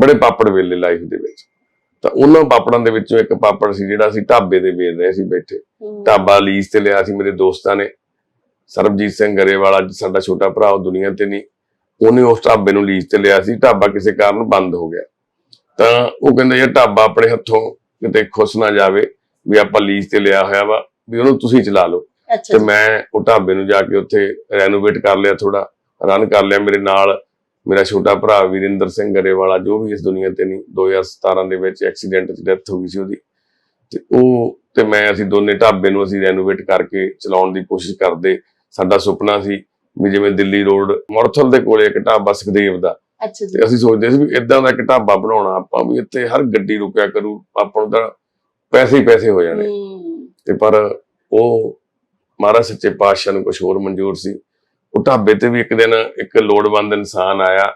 ਬੜੇ ਪਾਪੜ ਵੇਲੇ ਲਾਈਫ ਦੇ ਵਿੱਚ। ਤਾਂ ਉਹਨਾਂ ਪਾਪੜਾਂ ਦੇ ਵਿੱਚੋਂ ਇੱਕ ਪਾਪੜ ਸੀ ਜਿਹੜਾ ਅਸੀਂ ਢਾਬੇ ਤੇ ਵੇਚ ਰਹੇ ਸੀ ਬੈਠੇ। ਢਾਬਾ ਲੀਜ਼ ਤੇ ਲਿਆ ਸੀ ਮੇਰੇ ਦੋਸਤਾਂ ਨੇ। ਸਰਬਜੀਤ ਸਿੰਘ ਗਰੇਵਾਲਾ ਸਾਡਾ ਛੋਟਾ ਭਰਾ ਉਹ ਦੁਨੀਆ ਤੇ ਨਹੀਂ। ਉਹਨੇ ਉਸ ਢਾਬੇ ਨੂੰ ਲੀਜ਼ ਤੇ ਲਿਆ ਸੀ। ਢਾਬਾ ਕਿਸੇ ਕਾਰਨ ਬੰਦ ਹੋ ਗਿਆ। ਤਾਂ ਉਹ ਕਹਿੰਦੇ ਇਹ ਢਾਬਾ ਆਪਣੇ ਹੱਥੋਂ ਕਿਤੇ ਖੁੱਸ ਨਾ ਜਾਵੇ ਵੀ ਆਪਾਂ ਲੀਜ਼ ਤੇ ਲਿਆ ਹੋਇਆ ਵਾ ਵੀ ਉਹਨੂੰ ਤੁਸੀਂ ਚਲਾ ਲਓ। ਤੇ ਮੈਂ ਉਹ ਢਾਬੇ ਨੂੰ ਜਾ ਕੇ ਉੱਥੇ ਰੈਨੋਵੇਟ ਕਰ ਲਿਆ ਥੋੜਾ ਰਨ ਕਰ ਲਿਆ ਮੇਰੇ ਨਾਲ। ਮੇਰਾ ਛੋਟਾ ਭਰਾ ਵੀਰਿੰਦਰ ਸਿੰਘ ਗਰੇਵਾਲਾ ਜੋ ਵੀ ਇਸ ਦੁਨੀਆ ਤੇ ਨਹੀਂ 2017 ਦੇ ਵਿੱਚ ਐਕਸੀਡੈਂਟ 'ਚ ਡੈਥ ਹੋ ਗਈ ਸੀ ਉਹਦੀ। ਤੇ ਉਹ ਤੇ ਮੈਂ ਅਸੀਂ ਦੋਨੇ ਢਾਬੇ ਨੂੰ ਅਸੀਂ ਰੈਨੋਵੇਟ ਕਰਕੇ ਚਲਾਉਣ ਦੀ ਕੋਸ਼ਿਸ਼ ਕਰਦੇ। ਸਾਡਾ ਸੁਪਨਾ ਸੀ ਵੀ ਜਿਵੇਂ ਦਿੱਲੀ ਰੋਡ ਮੁਰਥਲ ਦੇ ਕੋਲੇ ਇੱਕ ਢਾਬਾ ਸੁਖਦੇਵ ਦਾ। ਅੱਛਾ ਜੀ। ਤੇ ਅਸੀਂ ਸੋਚਦੇ ਸੀ ਵੀ ਇਦਾਂ ਦਾ ਇੱਕ ਢਾਬਾ ਬਣਾਉਣਾ ਆਪਾਂ ਵੀ ਇੱਥੇ ਹਰ ਗੱਡੀ ਰੁਕਿਆ ਕਰੂ ਆਪਾਂ ਨੂੰ ਤਾਂ ਪੈਸੇ ਹੀ ਪੈਸੇ ਹੋ ਜਾਣੇ। ਤੇ ਪਰ ਉਹ ਮਹਾਰਾਜ ਸੱਚੇ ਪਾਤਸ਼ਾਹ ਨੂੰ ਕੁਝ ਹੋਰ ਮਨਜ਼ੂਰ ਸੀ। ਉਹ ਢਾਬੇ ਤੇ ਵੀ ਇੱਕ ਦਿਨ ਇੱਕ ਲੋੜਵੰਦ ਇਨਸਾਨ ਆਇਆ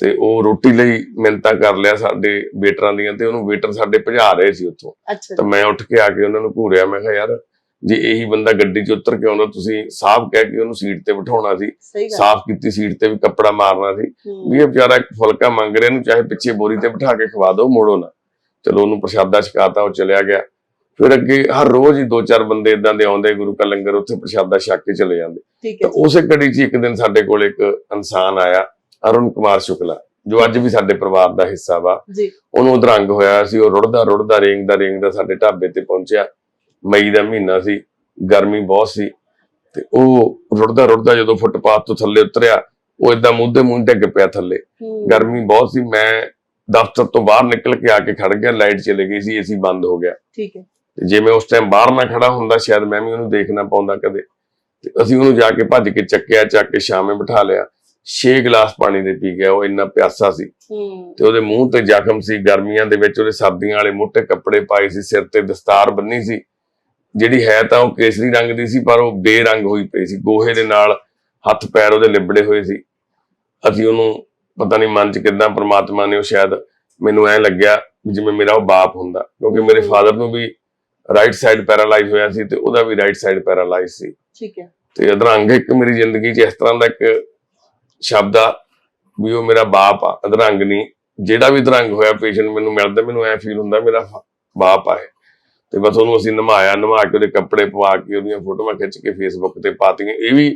ਤੇ ਉਹ ਰੋਟੀ ਲਈ ਮਿੰਤਾ ਕਰ ਲਿਆ ਸਾਡੇ ਵੇਟਰਾਂ ਦੀਆਂ ਤੇ ਉਹਨੂੰ ਵੇਟਰ ਸਾਡੇ ਭਜਾ ਰਹੇ ਸੀ ਉੱਥੋਂ। ਤਾਂ ਮੈਂ ਉੱਠ ਕੇ ਆ ਕੇ ਉਹਨਾਂ ਨੂੰ ਘੂਰਿਆ ਮੈਂ ਕਿਹਾ ਯਾਰ ਜੇ ਇਹੀ ਬੰਦਾ ਗੱਡੀ 'ਚ ਉਤਰ ਕੇ ਆਉਂਦਾ ਤੁਸੀਂ ਸਾਫ਼ ਕਹਿ ਕੇ ਉਹਨੂੰ ਸੀਟ ਤੇ ਬਿਠਾਉਣਾ ਸੀ ਸਾਫ਼ ਕੀਤੀ ਸੀਟ ਤੇ ਵੀ ਕੱਪੜਾ ਮਾਰਨਾ ਸੀ ਵੀ ਇਹ ਵਿਚਾਰਾ ਇੱਕ ਫੁਲਕਾ ਮੰਗ ਰਿਹਾ ਇਹਨੂੰ ਚਾਹੇ ਪਿੱਛੇ ਬੋਰੀ ਤੇ ਬਿਠਾ ਕੇ ਖਵਾ ਦਿਓ ਮੋੜੋ ਨਾ। ਚਲੋ ਉਹਨੂੰ ਪ੍ਰਸ਼ਾਦਾ ਛਕਾਤਾ ਉਹ ਚਲਿਆ ਗਿਆ। ਫਿਰ ਅੱਗੇ ਹਰ ਰੋਜ਼ ਹੀ ਦੋ ਚਾਰ ਬੰਦੇ ਇਦਾਂ ਦੇ ਆਉਂਦੇ ਗੁਰੂ ਕਾ ਲੰਗਰ ਉੱਥੇ ਪ੍ਰਸ਼ਾਦਾ ਛਕ ਕੇ ਚਲੇ ਜਾਂਦੇ। ਤਾਂ ਉਸੇ ਕੜੀ 'ਚ ਇੱਕ ਦਿਨ ਸਾਡੇ ਕੋਲ ਇੱਕ ਇਨਸਾਨ ਆਇਆ ਅਰੁਣ ਕੁਮਾਰ ਸ਼ੁਕਲਾ ਜੋ ਅੱਜ ਵੀ ਸਾਡੇ ਪਰਿਵਾਰ ਦਾ ਹਿੱਸਾ ਵਾ। ਜੀ। ਉਹਨੂੰ ਉਦਰੰਗ ਹੋਇਆ ਸੀ ਉਹ ਰੁੜਦਾ ਰੁੜਦਾ ਰੇਂਗਦਾ ਰੇਂਗਦਾ ਸਾਡੇ ਢਾਬੇ ਤੇ ਪਹੁੰਚਿਆ। ਮਈ ਦਾ ਮਹੀਨਾ ਸੀ ਗਰਮੀ ਬਹੁਤ ਸੀ। ਤੇ ਉਹ ਰੁੜਦਾ ਰੁੜਦਾ ਜਦੋਂ ਫੁੱਟਪਾਥ ਤੋਂ ਥੱਲੇ ਉਤਰਿਆ ਉਹ ਇਦਾਂ ਮੂੰਹ ਮੂੰਹ ਡਿੱਗ ਪਿਆ ਥੱਲੇ। ਗਰਮੀ ਬਹੁਤ ਸੀ ਮੈਂ ਦਫ਼ਤਰ ਤੋਂ ਬਾਹਰ ਨਿਕਲ ਕੇ ਆ ਕੇ ਖੜ ਗਿਆ ਲਾਈਟ ਚਲੇ ਗਈ ਸੀ ਏਸੀ ਬੰਦ ਹੋ ਗਿਆ। ਠੀਕ ਹੈ। ਜੇ ਮੈਂ ਉਸ ਟਾਈਮ ਬਾਹਰ ਨਾ ਖੜਾ ਹੁੰਦਾ ਸ਼ਾਇਦ ਮੈਂ ਵੀ ਉਹਨੂੰ ਦੇਖ ਨਾ ਪਾਉਂਦਾ ਕਦੇ। ਤੇ ਅਸੀਂ ਉਹਨੂੰ ਜਾ ਕੇ ਭੱਜ ਕੇ ਚੱਕਿਆ ਚੱਕ ਕੇ ਸ਼ਾਮੇ ਬਿਠਾ ਲਿਆ। 6 ਗਲਾਸ ਪਾਣੀ ਦੇ ਪੀ ਗਿਆ ਉਹ ਇੰਨਾ ਪਿਆਸਾ ਸੀ। ਤੇ ਉਹਦੇ ਮੂੰਹ ਤੇ ਜ਼ਖਮ ਸੀ ਗਰਮੀਆਂ ਦੇ ਵਿੱਚ ਉਹਦੇ ਸਰਦੀਆਂ ਵਾਲੇ ਮੋٹے ਕੱਪੜੇ ਪਾਏ ਸੀ ਸਿਰ ਤੇ ਦਸਤਾਰ ਬੰਨੀ ਸੀ। ਜਿਹੜੀ ਹੈ ਤਾਂ ਉਹ ਕੇਸਰੀ ਰੰਗ ਦੀ ਸੀ ਪਰ ਉਹ ਬੇਰੰਗ ਹੋਈ ਪਈ ਸੀ। ਗੋਹੇ ਦੇ ਨਾਲ ਹੱਥ ਪੈਰ ਉਹਦੇ ਲਿਬੜੇ ਹੋਏ ਸੀ। ਅਸੀਂ ਉਹਨੂੰ ਪਤਾ ਨਹੀਂ ਮਨ ਚ ਕਿਦਾਂ ਪ੍ਰਮਾਤਮਾ ਨੇ ਉਹ ਸ਼ਾਇਦ ਮੈਨੂੰ ਐ ਲੱਗਿਆ ਜਿਵੇਂ ਮੇਰਾ ਉਹ ਬਾਪ ਹੁੰਦਾ। ਕਿਉਂਕਿ ਮੇਰੇ। ਫਾਦਰ ਨੂੰ ਵੀ ਰਾਈਟ ਸਾਈਡ ਪੈਰਾਲਾਈਜ਼ ਹੋਇਆ ਸੀ ਤੇ ਉਹਦਾ ਵੀ ਰਾਈਟ ਸਾਈਡ ਪੈਰਾਲਾਈਜ਼ ਸੀ। ਠੀਕ ਹੈ। ਤੇ ਅਧਰੰਗ ਇੱਕ ਮੇਰੀ ਜ਼ਿੰਦਗੀ 'ਚ ਇਸ ਤਰ੍ਹਾਂ ਦਾ ਇੱਕ ਸ਼ਬਦ ਆ ਵੀ ਉਹ ਮੇਰਾ ਬਾਪ ਆ। ਅਧਰੰਗ ਨਹੀਂ ਜਿਹੜਾ ਵੀ ਅਧਰੰਗ ਹੋਇਆ ਪੇਸ਼ੈਂਟ ਮੈਨੂੰ ਮਿਲਦਾ ਮੈਨੂੰ ਐ ਫੀਲ ਹੁੰਦਾ ਮੇਰਾ ਬਾਪ ਆ। ਤੇ ਬਸ ਉਹਨੂੰ ਅਸੀਂ ਨਮਾਇਆ ਨਵਾ ਕੇ ਉਹਦੇ ਕੱਪੜੇ ਪਵਾ ਕੇ ਉਹਦੀਆਂ ਫੋਟੋਆਂ ਖਿੱਚ ਕੇ ਫੇਸਬੁੱਕ ਤੇ ਪਾਤੀਆਂ। ਇਹ ਵੀ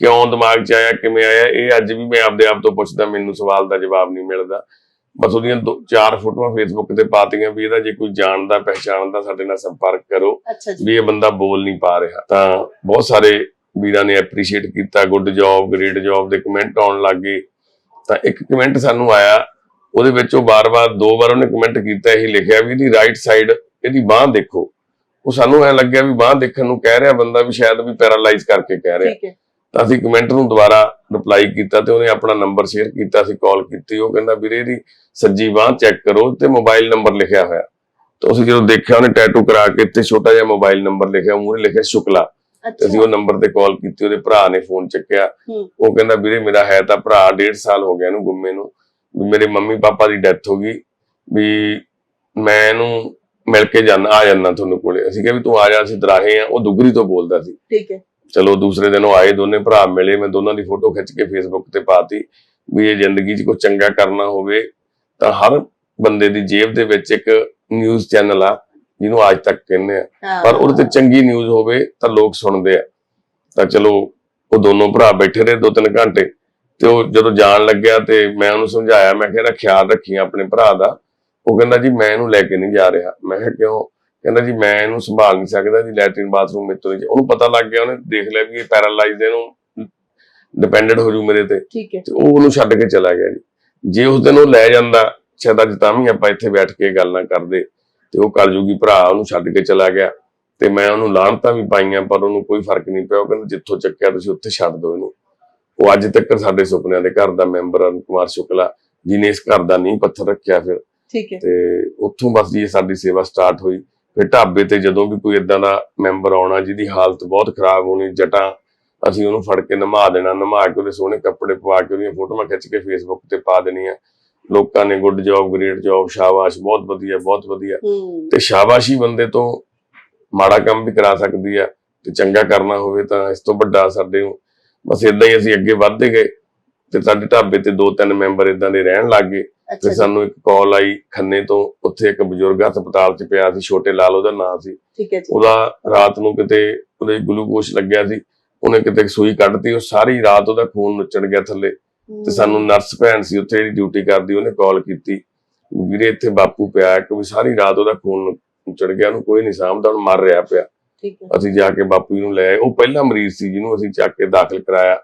ਕਿਉਂ ਦਿਮਾਗ 'ਚ ਆਇਆ ਕਿਵੇਂ ਆਇਆ ਇਹ ਅੱਜ ਵੀ ਮੈਂ ਆਪਦੇ ਆਪ ਤੋਂ ਪੁੱਛਦਾ ਮੈਨੂੰ ਸਵਾਲ ਦਾ ਜਵਾਬ ਨਹੀਂ ਮਿਲਦਾ। ਬਸ ਉਹਦੀਆਂ ਦੋ ਚਾਰ ਫੋਟੋਆਂ ਫੇਸਬੁੱਕ ਤੇ ਪਾਤੀਆਂ ਵੀ ਇਹਦਾ ਜੇ ਕੋਈ ਜਾਣਦਾ ਪਹਿਚਾਣਦਾ ਸਾਡੇ ਨਾਲ ਸੰਪਰਕ ਕਰੋ ਵੀ ਇਹ ਬੰਦਾ ਬੋਲ ਨਹੀਂ ਪਾ ਰਿਹਾ। ਤਾਂ ਬਹੁਤ ਸਾਰੇ ਵੀਰਾਂ ਨੇ ਐਪਰੀਸ਼ੀਏਟ ਕੀਤਾ ਗੁੱਡ ਜੌਬ ਗ੍ਰੇਟ ਜੌਬ ਦੇ ਕਮੈਂਟ ਆਉਣ ਲੱਗ ਗਏ। ਤਾਂ ਇੱਕ ਕਮੈਂਟ ਸਾਨੂੰ ਆਇਆ ਉਹਦੇ ਵਿੱਚ ਉਹ ਬਾਰ-ਬਾਰ ਦੋ ਵਾਰ ਉਹਨੇ ਕਮੈਂਟ ਕੀਤਾ ਇਹੀ ਲਿਖਿਆ ਵੀ ਇਹਦੀ ਰਾਈਟ ਸਾਈਡ ਇਹਦੀ ਬਾਹ ਦੇਖੋ। ਉਹ ਸਾਨੂੰ ਐ ਲੱਗਿਆ ਵੀ ਬਾਹ ਦੇਖਣ ਨੂੰ ਕਹਿ ਰਿਹਾ ਬੰਦਾ ਵੀ ਸ਼ਾਇਦ ਵੀ ਪੈਰਾਲਾਈਜ਼ ਕਰਕੇ ਕਹਿ ਰਿਹਾ। ਠੀਕ ਹੈ। ਤਾਂ ਅਸੀਂ ਕਮੈਂਟ ਨੂੰ ਦੁਬਾਰਾ ਰਿਪਲਾਈ ਕੀਤਾ ਤੇ ਉਹਨੇ ਆਪਣਾ ਨੰਬਰ ਸ਼ੇਅਰ ਕੀਤਾ ਅਸੀਂ ਕਾਲ ਕੀਤੀ। ਉਹ ਕਹਿੰਦਾ ਵੀਰੇ ਇਹਦੀ ਸੱਜੀ ਬਾਹ ਚੈੱਕ ਕਰੋ ਤੇ ਮੋਬਾਈਲ ਨੰਬਰ ਲਿਖਿਆ ਹੋਇਆ। ਤਾਂ ਅਸੀਂ ਜਦੋਂ ਦੇਖਿਆ ਉਹਨੇ ਟੈਟੂ ਕਰਾ ਕੇ ਤੇ ਛੋਟਾ ਜਿਹਾ ਮੋਬਾਈਲ ਨੰਬਰ ਲਿਖਿਆ ਮੂਹਰੇ ਲਿਖਿਆ ਸ਼ੁਕਲਾ। ਤੇ ਅਸੀਂ ਉਹ ਨੰਬਰ ਤੇ ਕਾਲ ਕੀਤੀ ਉਹਦੇ ਭਰਾ ਨੇ ਫੋਨ ਚੱਕਿਆ। ਉਹ ਕਹਿੰਦਾ ਵੀਰੇ ਮੇਰਾ ਹੈ ਤਾਂ ਭਰਾ 1.5 ਸਾਲ ਹੋ ਗਿਆ ਇਹਨੂੰ ਗੁੰਮੇ ਨੂੰ। ਵੀ ਮੇਰੇ ਮੰਮੀ ਪਾਪਾ ਦੀ ਡੈਥ ਹੋ ਗਈ। ਵੀ ਮੈਂ ਇਹਨੂੰ ਮਿਲ ਕੇ ਜਾਣਾ ਆ ਜਾਣਾ ਤੁਹਾਨੂੰ ਕੋਲੇ। ਅਸੀਂ ਕਿਹਾ ਵੀ ਤੂੰ ਆ ਜਾ ਅਸੀਂ ਦਰਾਹੇ ਆ। ਉਹ ਦੁਗਰੀ ਤੋਂ ਬੋਲਦਾ ਸੀ। ਠੀਕ ਹੈ। ਚਲੋ ਦੂਸਰੇ ਦਿਨ ਉਹ ਆਏ ਦੋਨੇ ਭਰਾ ਮਿਲੇ ਮੈਂ ਦੋਨਾਂ ਦੀ ਫੋਟੋ ਖਿੱਚ ਕੇ ਫੇਸਬੁੱਕ ਤੇ ਪਾਤੀ ਵੀ ਇਹ ਜ਼ਿੰਦਗੀ 'ਚ ਕੁਝ ਚੰਗਾ ਕਰਨਾ ਹੋਵੇ ਤਾਂ ਹਰ ਬੰਦੇ ਦੀ ਜੇਬ ਦੇ ਵਿੱਚ ਇੱਕ ਨਿਊਜ਼ ਚੈਨਲ ਆ ਜਿਹਨੂੰ ਅੱਜ ਤੱਕ ਕਹਿੰਦੇ ਆ। ਪਰ ਉਹਦੇ ਤੇ ਚੰਗੀ ਨਿਊਜ਼ ਹੋਵੇ ਤਾਂ ਲੋਕ ਸੁਣਦੇ ਆ। ਤਾਂ ਚਲੋ ਉਹ ਦੋਨੋਂ ਭਰਾ ਬੈਠੇ ਰਹੇ ਦੋ ਤਿੰਨ ਘੰਟੇ ਤੇ ਉਹ ਜਦੋਂ ਜਾਣ ਲੱਗਿਆ ਤੇ ਮੈਂ ਉਹਨੂੰ ਸਮਝਾਇਆ ਮੈਂ ਕਿਹਾ ਖਿਆਲ ਰੱਖੀ ਆਪਣੇ ਭਰਾ ਦਾ। ਉਹ ਕਹਿੰਦਾ ਜੀ ਮੈਂ ਇਹਨੂੰ ਲੈ ਕੇ ਨਹੀਂ ਜਾ ਰਿਹਾ। ਮੈਂ ਕਿਹਾ ਕਿਉਂ? ਕਹਿੰਦਾ ਜੀ ਮੈਂ ਇਹਨੂੰ ਸੰਭਾਲ ਨਹੀਂ ਸਕਦਾ ਜੀ ਲੈਟਰਿਨ ਬਾਥਰੂਮ ਮੇਰੇ ਤੋਂ ਉਹਨੂੰ ਪਤਾ ਲੱਗ ਗਿਆ ਉਹਨੇ ਦੇਖ ਲਿਆ ਵੀ ਇਹ ਪੈਰਾਲਾਈਜ਼ ਇਹਨੂੰ ਡਿਪੈਂਡਡ ਹੋ ਜੂ ਮੇਰੇ ਤੇ। ਠੀਕ ਹੈ। ਤੇ ਉਹ ਉਹਨੂੰ ਛੱਡ ਕੇ ਚਲਾ ਗਿਆ ਜੀ। ਜੇ ਉਸ ਦਿਨ ਉਹ ਲੈ ਜਾਂਦਾ ਸ਼ਾਇਦ ਅੱਜ ਤਾਂ ਵੀ ਆਪਾਂ ਇੱਥੇ ਬੈਠ ਕੇ ਗੱਲ ਨਾ ਕਰਦੇ ਤੇ ਉਹ ਕਲਯੁਗੀ ਭਰਾ ਉਹਨੂੰ ਛੱਡ ਕੇ ਚਲਾ ਗਿਆ। ਤੇ ਮੈਂ ਉਹਨੂੰ ਲਾਹਣਤਾਂ ਵੀ ਪਾਈਆਂ ਪਰ ਉਹਨੂੰ ਕੋਈ ਫ਼ਰਕ ਨਹੀਂ ਪਿਆ। ਉਹ ਕਹਿੰਦਾ ਜਿੱਥੋਂ ਚੱਕਿਆ ਤੁਸੀਂ ਉੱਥੇ ਛੱਡ ਦਿਓ ਇਹਨੂੰ। ਉਹ ਅੱਜ ਤੱਕ ਸਾਡੇ ਸੁਪਨਿਆਂ ਦੇ ਘਰ ਦਾ ਮੈਂਬਰ ਅਰੁਣ ਕੁਮਾਰ ਸ਼ੁਕਲਾ ਜਿਨੇ ਇਸ ਘਰ ਦਾ ਨੀਂਹ ਪੱਥਰ ਰੱਖਿਆ ਫਿਰ। ਠੀਕ ਹੈ। ਤੇ ਉੱਥੋਂ ਬਸ ਜੀ ਸਾਡੀ ਸੇਵਾ ਸਟਾਰਟ ਹੋਈ। ਫਿਰ ਢਾਬੇ ਤੇ ਜਦੋਂ ਵੀ ਕੋਈ ਇਦਾਂ ਦਾ ਮੈਂਬਰ ਆਉਣਾ ਜਿਹਦੀ ਹਾਲਤ ਬਹੁਤ ਖਰਾਬ ਹੋਣੀ ਜਟਾਂ ਅਸੀਂ ਉਹਨੂੰ ਫੜ ਕੇ ਨਮਾ ਦੇਣਾ ਨਮਾ ਕੇ ਉਹਦੇ ਸੋਹਣੇ ਕੱਪੜੇ ਪਵਾ ਕੇ ਉਹਦੀਆਂ ਫੋਟੋਆਂ ਖਿੱਚ ਕੇ ਫੇਸਬੁੱਕ ਤੇ ਪਾ ਦੇਣੀਆਂ। ਲੋਕਾਂ ਨੇ ਗੁੱਡ ਜੌਬ ਗ੍ਰੇਟ ਜੌਬ ਸ਼ਾਬਾਸ਼ ਬਹੁਤ ਵਧੀਆ ਬਹੁਤ ਵਧੀਆ। ਤੇ ਸ਼ਾਬਾਸ਼ੀ ਬੰਦੇ ਤੋਂ ਮਾੜਾ ਕੰਮ ਵੀ ਕਰਾ ਸਕਦੀ ਆ ਤੇ ਚੰਗਾ ਕਰਨਾ ਹੋਵੇ ਤਾਂ ਇਸ ਤੋਂ ਵੱਡਾ ਸਾਡੇ ਨੂੰ। ਬਸ ਇਦਾਂ ਹੀ ਅਸੀਂ ਅੱਗੇ ਵੱਧਦੇ ਗਏ। ਤੇ ਸਾਡੇ ਢਾਬੇ ਤੇ ਦੋ ਤਿੰਨ ਮੈਂਬਰ ਇਦਾਂ ਦੇ ਰਹਿਣ ਲੱਗ ਗਏ। ਫਿਰ ਸਾਨੂੰ ਇੱਕ ਕਾਲ ਆਈ ਖੰਨੇ ਤੋਂ। ਉੱਥੇ ਇੱਕ ਬਜ਼ੁਰਗ ਹਸਪਤਾਲ 'ਚ ਪਿਆ ਸੀ ਛੋਟੇ ਲਾਲ ਉਹਦਾ ਨਾਂ ਸੀ। ਠੀਕ ਹੈ ਜੀ। ਉਹਦਾ ਰਾਤ ਨੂੰ ਕਿਤੇ ਉਹਦੇ ਗਲੂਕੋਸ਼ ਲੱਗਿਆ ਸੀ। ਉਹਨੇ ਕਿਤੇ ਸੂਈ ਕੱਢਤੀ ਉਹ ਸਾਰੀ ਰਾਤ ਉਹਦਾ ਖੂਨ ਨੁੱਚੜ ਗਿਆ ਥੱਲੇ। ਤੇ ਸਾਨੂੰ ਨਰਸ ਭੈਣ ਸੀ ਉੱਥੇ ਜਿਹੜੀ ਡਿਊਟੀ ਕਰਦੀ ਉਹਨੇ ਕਾਲ ਕੀਤੀ। ਵੀਰੇ ਇੱਥੇ ਬਾਪੂ ਪਿਆ ਕਿ ਵੀ ਸਾਰੀ ਰਾਤ ਉਹਦਾ ਖੂਨ ਨੁੱਚੜ ਗਿਆ ਉਹਨੂੰ ਕੋਈ ਨਹੀਂ ਸਾਂਭਦਾ ਹੁਣ ਮਰ ਰਿਹਾ ਪਿਆ। ਠੀਕ ਹੈ। ਅਸੀਂ ਜਾ ਕੇ ਬਾਪੂ ਜੀ ਨੂੰ ਲੈ ਆਏ। ਉਹ ਪਹਿਲਾ ਮਰੀਜ਼ ਸੀ ਜਿਹਨੂੰ ਅਸੀਂ ਚੱਕ ਕੇ ਦਾਖਲ ਕਰਾਇਆ।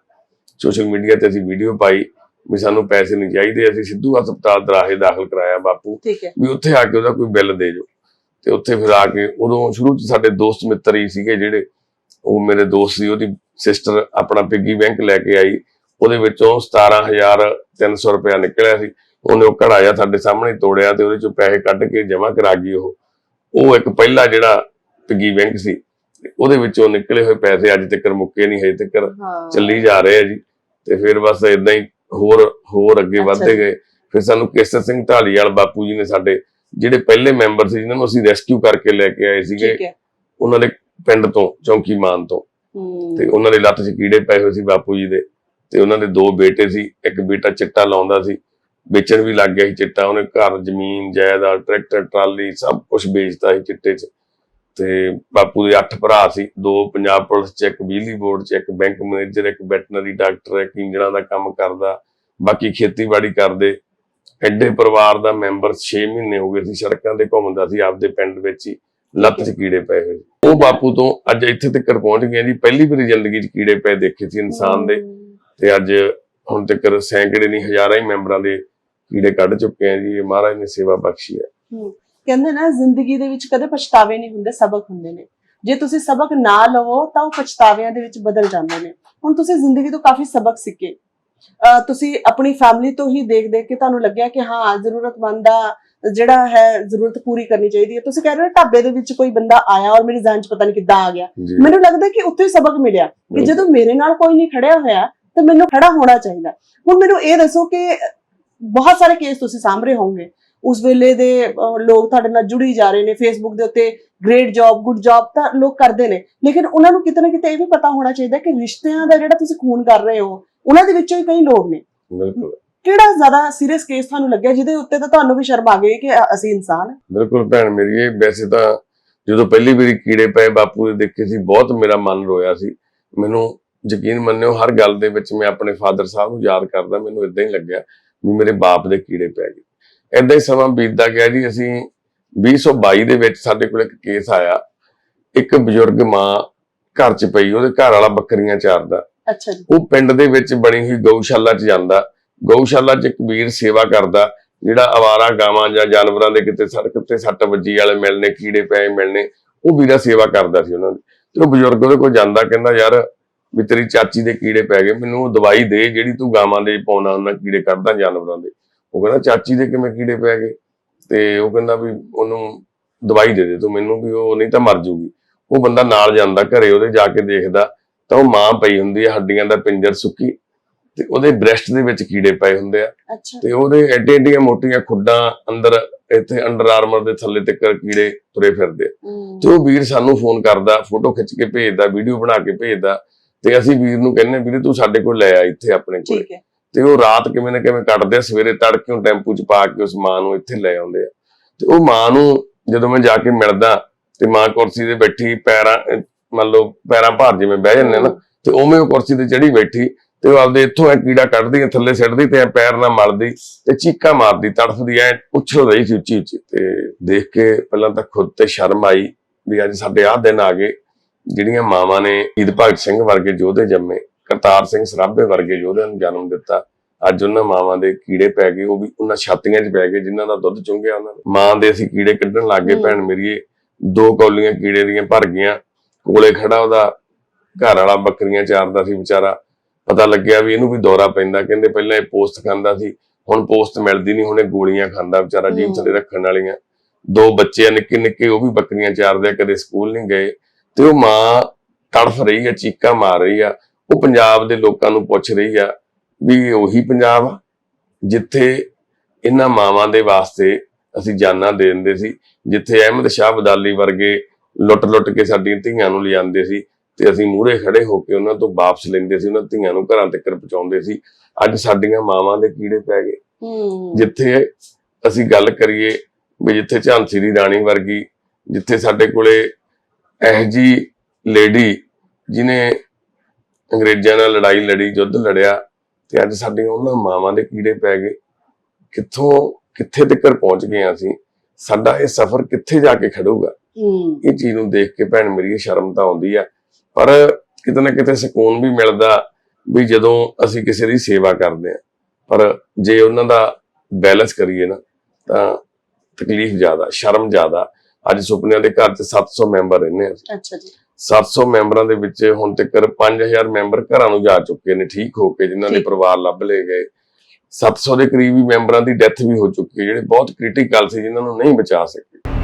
ਸੋਸ਼ਲ ਮੀਡੀਆ ਤੇ ਅਸੀਂ ਵੀਡੀਓ ਪਾਈ ਵੀ ਸਾਨੂੰ ਪੈਸੇ ਨਹੀਂ ਚਾਹੀਦੇ ਅਸੀਂ ਸਿੱਧੂ ਹਸਪਤਾਲ ਦਰਾਹੇ ਦਾਖਲ ਕਰਾਇਆ ਬਾਪੂ। ਵੀ ਉੱਥੇ ਆ ਕੇ ਉਹਦਾ ਕੋਈ ਬਿੱਲ ਦੇ ਜੋ ਤੇ ਉੱਥੇ ਫਿਰ ਆ ਕੇ ਉਦੋਂ ਸ਼ੁਰੂ ਚ ਸਾਡੇ ਦੋਸਤ ਮਿੱਤਰ ਹੀ ਸੀਗੇ ਜਿਹੜੇ ਉਹ ਮੇਰੇ ਦੋਸਤ ਸੀ ਉਹਦੀ ਸਿਸਟਰ ਆਪਣਾ ਪਿੱਗੀ ਬੈਂਕ ਲੈ ਕੇ ਆਈ। ਉਹਦੇ ਵਿੱਚੋਂ 17300 ਰੁਪਇਆ ਨਿਕਲਿਆ ਸੀ। ਉਹਨੇ ਉਹ ਘੜਾ ਜਿਹਾ ਸਾਡੇ ਸਾਹਮਣੇ ਤੋੜਿਆ ਤੇ ਉਹਦੇ ਚੋਂ ਪੈਸੇ ਕੱਢ ਕੇ ਜਮ੍ਹਾਂ ਕਰਾ ਗਈ ਉਹ। ਉਹ ਇੱਕ ਪਹਿਲਾ ਜਿਹੜਾ ਪਿੱਗੀ ਬੈਂਕ ਸੀ ਉਹਦੇ ਵਿੱਚੋਂ ਨਿਕਲੇ ਹੋਏ ਪੈਸੇ ਅੱਜ ਤੱਕ ਮੁੱਕੇ ਨਹੀਂ ਹਜੇ ਤੱਕ ਚੱਲੀ ਜਾ ਰਹੇ ਆ ਜੀ। ਤੇ ਫਿਰ ਬਸ ਇਦਾਂ ਹੀ ਹੋਰ ਹੋਰ ਅੱਗੇ ਵਧਦੇ। ਗਏ। ਫਿਰ ਸਾਨੂੰ ਕੇਸਰ ਸਿੰਘ ਢਾਲੀਵਾਲ ਬਾਪੂ ਜੀ ਨੇ ਸਾਡੇ ਜਿਹੜੇ ਪਹਿਲੇ ਮੈਂਬਰ ਸੀ ਜਿਨ੍ਹਾਂ ਨੂੰ ਅਸੀਂ ਰੈਸਕਿਊ ਕਰਕੇ ਲੈ ਕੇ ਆਏ ਸੀਗੇ ਉਹਨਾਂ ਦੇ ਪਿੰਡ ਤੋਂ ਚੌਂਕੀ ਮਾਨ ਤੋਂ। ਤੇ ਉਹਨਾਂ ਦੇ ਲੱਤ 'ਚ ਕੀੜੇ ਪਏ ਹੋਏ ਸੀ ਬਾਪੂ ਜੀ ਦੇ। ਤੇ ਉਹਨਾਂ ਦੇ ਦੋ ਬੇਟੇ ਸੀ ਇੱਕ ਬੇਟਾ ਚਿੱਟਾ ਲਾਉਂਦਾ ਸੀ। ਵੇਚਣ ਵੀ ਲੱਗ ਗਿਆ ਸੀ ਚਿੱਟਾ। ਉਹਨੇ ਘਰ ਜ਼ਮੀਨ ਜਾਇਦਾਦ ਟਰੈਕਟਰ ਟਰਾਲੀ ਸਭ ਕੁਝ ਵੇਚਤਾ ਸੀ ਚਿੱਟੇ 'ਚ। ਤੇ ਬਾਪੂ ਦੇ ਅੱਠ ਭਰਾ ਸੀ, ਦੋ ਪੰਜਾਬ ਪੁਲਿਸ 'ਚ, ਇੱਕ ਬਿਜਲੀ ਬੋਰਡ 'ਚ, ਇੱਕ ਬੈਂਕ ਮੈਨੇਜਰ, ਇੱਕ ਵੈਟਰਨਰੀ ਡਾਕਟਰ, ਇੱਕ ਇੰਜਣਾਂ ਦਾ ਕੰਮ ਕਰਦਾ, ਬਾਕੀ ਖੇਤੀਬਾੜੀ ਕਰਦੇ। ਐਡੇ ਪਰਿਵਾਰ ਦਾ ਮੈਂਬਰ 6 ਮਹੀਨੇ ਹੋ ਗਏ ਸੀ, ਸੜਕਾਂ ਤੇ ਘੁੰਮਦਾ ਸੀ, ਆਪਦੇ ਪਿੰਡ ਵਿੱਚ ਹੀ, ਲੱਤ 'ਚ ਕੀੜੇ ਪਏ ਹੋਏ ਸੀ। ਉਹ ਬਾਪੂ ਤੋਂ ਅੱਜ ਇੱਥੇ ਤੱਕ ਪਹੁੰਚ ਗਏ ਜੀ, ਪਹਿਲੀ ਵਾਰੀ ਜ਼ਿੰਦਗੀ 'ਚ ਕੀੜੇ ਪਏ ਦੇਖੇ ਸੀ ਇਨਸਾਨ ਦੇ। ਤੇ ਅੱਜ ਹੁਣ ਤੱਕ ਸੈਂਕੜੇ ਨਹੀਂ, ਹਜ਼ਾਰਾਂ ਹੀ ਮੈਂਬਰਾਂ ਦੇ ਕੀੜੇ ਕੱਢ ਚੁੱਕੇ ਆ ਜੀ, ਇਹ ਮਹਾਰਾਜ ਨੇ ਸੇਵਾ ਬਖਸ਼ੀ ਹੈ। ਕਹਿੰਦੇ ਨਾ ਜ਼ਿੰਦਗੀ ਦੇ ਵਿੱਚ ਕਦੇ ਪਛਤਾਵੇ ਨਹੀਂ ਹੁੰਦੇ ਸਬਕ ਹੁੰਦੇ ਨੇ। ਜੇ ਤੁਸੀਂ ਸਬਕ ਨਾ ਲਵੋ ਤਾਂ ਉਹ ਪਛਤਾਵਿਆਂ ਦੇ ਵਿੱਚ ਬਦਲ ਜਾਂਦੇ ਨੇ। ਹੁਣ ਤੁਸੀਂ ਜ਼ਿੰਦਗੀ ਤੋਂ ਕਾਫੀ ਸਬਕ ਅਹ ਤੁਸੀਂ ਆਪਣੀ ਫੈਮਿਲੀ ਤੋਂ ਹੀ ਦੇਖ ਦੇਖ ਕੇ ਤੁਹਾਨੂੰ ਲੱਗਿਆ ਕਿ ਹਾਂ ਜ਼ਰੂਰਤਮੰਦ ਦਾ ਜਿਹੜਾ ਹੈ ਜ਼ਰੂਰਤ ਪੂਰੀ ਕਰਨੀ ਚਾਹੀਦੀ ਹੈ। ਤੁਸੀਂ ਕਹਿ ਰਹੇ ਹੋ ਢਾਬੇ ਦੇ ਵਿੱਚ ਕੋਈ ਬੰਦਾ ਆਇਆ ਔਰ ਮੇਰੀ ਜਾਨ ਚ ਪਤਾ ਨਹੀਂ ਕਿੱਦਾਂ ਆ ਗਿਆ। ਮੈਨੂੰ ਲੱਗਦਾ ਕਿ ਉੱਥੇ ਸਬਕ ਮਿਲਿਆ ਕਿ ਜਦੋਂ ਮੇਰੇ ਨਾਲ ਕੋਈ ਨਹੀਂ ਖੜਿਆ ਹੋਇਆ ਤਾਂ ਮੈਨੂੰ ਖੜਾ ਹੋਣਾ ਚਾਹੀਦਾ। ਹੁਣ ਮੈਨੂੰ ਇਹ ਦੱਸੋ ਕਿ ਬਹੁਤ ਸਾਰੇ ਕੇਸ ਤੁਸੀਂ ਸਾਹਮਣੇ ਹੋਣਗੇ ਉਸ ਵੇਲੇ ਦੇ ਲੋਕ ਤੁਹਾਡੇ ਨਾਲ ਜੁੜੀ ਜਾ ਰਹੇ ਨੇ ਫੇਸਬੁੱਕ ਦੇ ਉੱਤੇ ਗ੍ਰੇਟ ਜੌਬ ਗੁੱਡ ਜੌਬ ਤਾਂ ਲੋਕ ਕਰਦੇ ਨੇ। ਲੇਕਿਨ ਉਹਨਾਂ ਨੂੰ ਕਿਤੇ ਨਾ ਕਿਤੇ ਇਹ ਵੀ ਪਤਾ ਹੋਣਾ ਚਾਹੀਦਾ ਕਿ ਰਿਸ਼ਤਿਆਂ ਦਾ ਜਿਹੜਾ ਤੁਸੀਂ ਖੂਨ ਕਰ ਰਹੇ ਹੋ ਉਹਨਾਂ ਦੇ ਵਿੱਚੋਂ ਹੀ ਕਈ ਲੋਕ ਨੇ। ਬਿਲਕੁਲ। ਕਿਹੜਾ ਜ਼ਿਆਦਾ ਸੀਰੀਅਸ ਕੇਸ ਤੁਹਾਨੂੰ ਲੱਗਿਆ ਜਿਹਦੇ ਉੱਤੇ ਤਾਂ ਤੁਹਾਨੂੰ ਵੀ ਸ਼ਰਮ ਆ ਗਈ ਕਿ ਅਸੀਂ ਇਨਸਾਨ ਬਿਲਕੁਲ ਭੈਣ ਮੇਰੀ ਇਹ ਵੈਸੇ ਤਾਂ ਜਦੋਂ ਪਹਿਲੀ ਵਾਰੀ ਕੀੜੇ ਪਏ ਬਾਪੂ ਦੇ ਦੇਖੇ ਸੀ ਬਹੁਤ ਮੇਰਾ ਮਨ ਰੋਇਆ ਸੀ। ਮੈਨੂੰ ਯਕੀਨ ਮੰਨਿਓ ਹਰ ਗੱਲ ਦੇ ਵਿੱਚ ਮੈਂ ਆਪਣੇ ਫਾਦਰ ਸਾਹਿਬ ਨੂੰ ਯਾਦ ਕਰਦਾ ਮੈਨੂੰ ਇਦਾਂ ਹੀ ਲੱਗਿਆ ਵੀ ਮੇਰੇ ਬਾਪ ਦੇ ਕੀੜੇ ਪੈ ਗਏ। ਇਦਾਂ ਹੀ ਸਮਾਂ ਬੀਤਦਾ ਗਿਆ ਜੀ। ਅਸੀਂ 2022 ਦੇ ਵਿੱਚ ਸਾਡੇ ਕੋਲ ਇੱਕ ਕੇਸ ਆਇਆ। ਇੱਕ ਬਜ਼ੁਰਗ ਮਾਂ ਘਰ 'ਚ ਪਈ ਉਹਦੇ ਘਰ ਵਾਲਾ ਬੱਕਰੀਆਂ ਚਾਰਦਾ। ਅੱਛਾ ਜੀ। ਉਹ ਪਿੰਡ ਦੇ ਵਿੱਚ ਬਣੀ ਹੋਈ ਗਊਸ਼ਾਲਾ 'ਚ ਜਾਂਦਾ। ਗਊਸ਼ਾਲਾ 'ਚ ਇੱਕ ਵੀਰ ਸੇਵਾ ਕਰਦਾ ਜਿਹੜਾ ਆਵਾਰਾ ਗਾਵਾਂ ਜਾਂ ਜਾਨਵਰਾਂ ਦੇ ਕਿਤੇ ਸੜਕ ਤੇ ਸੱਟ ਵੱਜੀ ਵਾਲੇ ਮਿਲਨੇ ਕੀੜੇ ਪਏ ਮਿਲਨੇ ਉਹ ਵੀਰਾ ਸੇਵਾ ਕਰਦਾ ਸੀ ਉਹਨਾਂ ਦੀ। ਤੇ ਉਹ ਬਜ਼ੁਰਗ ਉਹਦੇ ਕੋਲ ਜਾਂਦਾ ਕਹਿੰਦਾ ਯਾਰ ਵੀ ਤੇਰੀ ਚਾਚੀ ਦੇ ਕੀੜੇ ਪੈ ਗਏ ਮੈਨੂੰ ਉਹ ਦਵਾਈ ਦੇ ਜਿਹੜੀ ਤੂੰ ਗਾਵਾਂ ਦੇ ਪਾਉਣਾ ਉਹਨਾਂ ਕੀੜੇ ਕੱਢਦਾ ਜਾਨਵਰਾਂ ਦੇ। ਉਹ ਕਹਿੰਦਾ ਚਾਚੀ ਦੇ ਕਿਵੇਂ ਕੀੜੇ ਪੈ ਗਏ? ਤੇ ਉਹ ਕਹਿੰਦਾ ਵੀ ਉਹਨੂੰ ਦਵਾਈ ਦੇ ਦੇ ਤੂੰ ਮੈਨੂੰ ਵੀ ਉਹ ਨਹੀਂ ਤਾਂ ਮਰ ਜੂਗੀ। ਉਹ ਬੰਦਾ ਨਾਲ ਜਾਂਦਾ ਘਰੇ ਉਹਦੇ ਜਾ ਕੇ ਦੇਖਦਾ ਤਾਂ ਉਹ ਮਾਂ ਪਈ ਹੁੰਦੀ ਹੈ ਹੱਡੀਆਂ ਦਾ ਪਿੰਜਰ ਸੁੱਕੀ ਤੇ ਉਹਦੇ ਬ੍ਰੈਸਟ ਦੇ ਵਿੱਚ ਕੀੜੇ ਪਏ ਹੁੰਦੇ ਆ। ਤੇ ਉਹਦੇ ਐਡੇ ਐਡੀਆਂ ਮੋਟੀਆਂ ਖੁੱਡਾਂ ਅੰਦਰ ਇੱਥੇ ਅੰਡਰ ਆਰਮਰ ਦੇ ਥੱਲੇ ਤੱਕ ਕੀੜੇ ਤੁਰੇ ਫਿਰਦੇ ਤੇ ਉਹ ਵੀਰ ਸਾਨੂੰ ਫੋਨ ਕਰਦਾ ਫੋਟੋ ਖਿੱਚ ਕੇ ਭੇਜਦਾ ਵੀਡੀਓ ਬਣਾ ਕੇ ਭੇਜਦਾ ਤੇ ਅਸੀਂ ਵੀਰ ਨੂੰ ਕਹਿੰਦੇ ਵੀਰੇ ਤੂੰ ਸਾਡੇ ਕੋਲ ਲੈ ਆ ਇੱਥੇ ਆਪਣੇ ਕੋਲ। ਠੀਕ ਹੈ। ਤੇ ਉਹ ਰਾਤ ਕਿਵੇਂ ਨਾ ਕਿਵੇਂ ਕੱਟਦੇ ਆ, ਸਵੇਰੇ ਤੜਕਿਓਂ ਟੈਂਪੂ 'ਚ ਪਾ ਕੇ ਉਸ ਮਾਂ ਨੂੰ ਇੱਥੇ ਲੈ ਆਉਂਦੇ ਆ। ਤੇ ਉਹ ਮਾਂ ਨੂੰ ਜਦੋਂ ਮੈਂ ਜਾ ਕੇ ਮਿਲਦਾ, ਤੇ ਮਾਂ ਕੁਰਸੀ ਤੇ ਬੈਠੀ, ਪੈਰਾਂ ਮੰਨ ਲਓ ਪੈਰਾਂ ਭਾਰ ਜਿਵੇਂ ਬਹਿ ਜਾਂਦੇ ਨਾ, ਤੇ ਉਵੇਂ ਉਹ ਕੁਰਸੀ ਤੇ ਚੜੀ ਬੈਠੀ, ਤੇ ਉਹ ਆਪਦੇ ਇੱਥੋਂ ਐ ਕੀੜਾ ਕੱਢਦੀ ਆ ਥੱਲੇ ਸਿੱਟਦੀ ਤੇ ਐ ਪੈਰ ਨਾਲ ਮਲਦੀ, ਤੇ ਚੀਕਾਂ ਮਾਰਦੀ, ਤੜਫਦੀ, ਐ ਉਛਲ ਰਹੀ ਸੀ ਉੱਚੀ ਉੱਚੀ। ਤੇ ਦੇਖ ਕੇ ਪਹਿਲਾਂ ਤਾਂ ਖੁਦ ਤੇ ਸ਼ਰਮ ਆਈ ਵੀ ਅੱਜ ਸਾਡੇ ਆਹ ਦਿਨ ਆ ਗਏ, ਜਿਹੜੀਆਂ ਮਾਵਾਂ ਨੇ ਈਦ ਭਗਤ ਸਿੰਘ ਵਰਗੇ ਯੋਧੇ ਜੰਮੇ। ਕਰਤਾਰ ਸਿੰਘ ਸਰਾਭੇ ਵਰਗੇ ਯੋਧਿਆਂ ਨੂੰ ਜਨਮ ਦਿੱਤਾ ਅੱਜ ਉਹਨਾਂ ਮਾਵਾਂ ਦੇ ਕੀੜੇ ਪੈ ਗਏ ਉਹ ਵੀ ਉਹਨਾਂ ਛਾਤੀਆਂ 'ਚ ਪੈ ਗਏ ਜਿਨ੍ਹਾਂ ਦਾ ਦੁੱਧ ਚੁੰਗਿਆ ਉਹਨਾਂ ਨੇ। ਮਾਂ ਦੇ ਅਸੀਂ ਕੀੜੇ ਕੱਢਣ ਲੱਗ। ਭੈਣ ਮੇਰੀਏ ਦੋ ਕੌਲੀਆਂ ਕੀੜੇ ਦੀਆਂ ਭਰ ਗਈਆਂ। ਕੋਲੇ ਖੜਾ ਉਹਦਾ ਘਰ ਵਾਲਾ ਬੱਕਰੀਆਂ ਚਾਰਦਾ ਸੀ ਵਿਚਾਰਾ। ਪਤਾ ਲੱਗਿਆ ਵੀ ਇਹਨੂੰ ਵੀ ਦੌਰਾ ਪੈਂਦਾ ਕਹਿੰਦੇ ਪਹਿਲਾਂ ਇਹ ਪੋਸਟ ਖਾਂਦਾ ਸੀ ਹੁਣ ਪੋਸਟ ਮਿਲਦੀ ਨਹੀਂ ਹੁਣ ਇਹ ਗੋਲੀਆਂ ਖਾਂਦਾ ਵਿਚਾਰਾ ਹਮ। ਥੱਲੇ ਰੱਖਣ ਵਾਲੀਆਂ। ਦੋ ਬੱਚੇ ਨਿੱਕੇ ਨਿੱਕੇ ਉਹ ਵੀ ਬੱਕਰੀਆਂ ਚਾਰਦੇ ਕਦੇ ਸਕੂਲ ਨਹੀਂ ਗਏ। ਤੇ ਉਹ ਮਾਂ ਤੜਫ ਰਹੀ ਆ ਚੀਕਾਂ ਮਾਰ ਰਹੀ ਆ। ਉਹ ਪੰਜਾਬ ਦੇ ਲੋਕਾਂ ਨੂੰ ਪੁੱਛ ਰਹੀ ਆ ਵੀ ਉਹੀ ਪੰਜਾਬ ਆ ਜਿੱਥੇ ਇਹਨਾਂ ਮਾਵਾਂ ਦੇ ਵਾਸਤੇ ਅਸੀਂ ਜਾਨਾਂ ਦੇ ਦਿੰਦੇ ਸੀ ਜਿੱਥੇ ਅਹਿਮਦ ਸ਼ਾਹ ਬਦਾਲੀ ਵਰਗੇ ਲੁੱਟ-ਲੁੱਟ ਕੇ ਸਾਡੀਆਂ ਧੀਆਂ ਨੂੰ ਲਿਆਂਦੇ ਸੀ ਤੇ ਅਸੀਂ ਮੂਹਰੇ ਖੜੇ ਹੋ ਕੇ ਉਹਨਾਂ ਤੋਂ ਵਾਪਸ ਲੈਂਦੇ ਸੀ ਉਹਨਾਂ ਧੀਆਂ ਨੂੰ ਘਰਾਂ ਤੱਕ ਪਹੁੰਚਾਉਂਦੇ ਸੀ। ਅੱਜ ਸਾਡੀਆਂ ਮਾਵਾਂ ਦੇ ਕੀੜੇ ਪੈ ਗਏ। ਜਿੱਥੇ ਅਸੀਂ ਗੱਲ ਕਰੀਏ ਵੀ ਜਿੱਥੇ ਝਾਂਸੀ ਦੀ ਰਾਣੀ ਵਰਗੀ ਜਿੱਥੇ ਸਾਡੇ ਕੋਲੇ ਇਹ ਜੀ ਲੇਡੀ ਜਿਨੇ ਅੰਗਰੇਜ਼ਾਂ ਨਾਲ ਲੜਾਈ ਲੜੀ ਯੁੱਧ ਲੜਿਆ ਤੇ ਅੱਜ ਸਾਡੀਆਂ ਉਹਨਾਂ ਮਾਵਾਂ ਦੇ ਕੀੜੇ ਪੈ ਗਏ। ਕਿੱਥੋਂ ਕਿੱਥੇ ਤੱਕ ਪਹੁੰਚ ਗਏ ਅਸੀਂ? ਸਾਡਾ ਇਹ ਸਫ਼ਰ ਕਿੱਥੇ ਜਾ ਕੇ ਖੜੂਗਾ? ਇਹ ਚੀਜ਼ ਨੂੰ ਦੇਖ ਕੇ ਭੈਣ ਮੇਰੀ ਸ਼ਰਮ ਤਾਂ ਆਉਂਦੀ ਆ। ਪਰ ਕਿਤੇ ਨਾ ਕਿਤੇ ਸਕੂਨ ਵੀ ਮਿਲਦਾ ਵੀ ਜਦੋਂ ਅਸੀਂ ਕਿਸੇ ਦੀ ਸੇਵਾ ਕਰਦੇ ਆ ਪਰ ਜੇ ਉਹਨਾਂ ਦਾ ਬੈਲੈਂਸ ਕਰੀਏ ਨਾ ਤਾਂ ਤਕਲੀਫ ਜ਼ਿਆਦਾ ਸ਼ਰਮ ਜ਼ਿਆਦਾ। ਅੱਜ ਸੁਪਨਿਆਂ ਦੇ ਘਰ 'ਚ 700 ਮੈਂਬਰ ਰਹਿੰਦੇ ਆ ਅੱਛਾ ਜੀ। 700 ਮੈਂਬਰਾਂ ਦੇ ਵਿੱਚ ਹੁਣ ਤੱਕ 5000 ਮੈਂਬਰ ਘਰਾਂ ਨੂੰ ਜਾ ਚੁੱਕੇ ਨੇ ਠੀਕ ਹੋ ਕੇ ਜਿਨ੍ਹਾਂ ਦੇ। ਪਰਿਵਾਰ ਲੱਭ ਲਏ ਗਏ 700 ਦੇ ਕਰੀਬ ਮੈਂਬਰਾਂ ਦੀ ਡੈਥ ਵੀ ਹੋ ਚੁੱਕੀ ਹੈ ਜਿਹੜੇ ਬਹੁਤ ਕ੍ਰਿਟੀਕਲ ਸੀ ਜਿਨ੍ਹਾਂ ਨੂੰ ਨਹੀਂ ਬਚਾ ਸਕੇ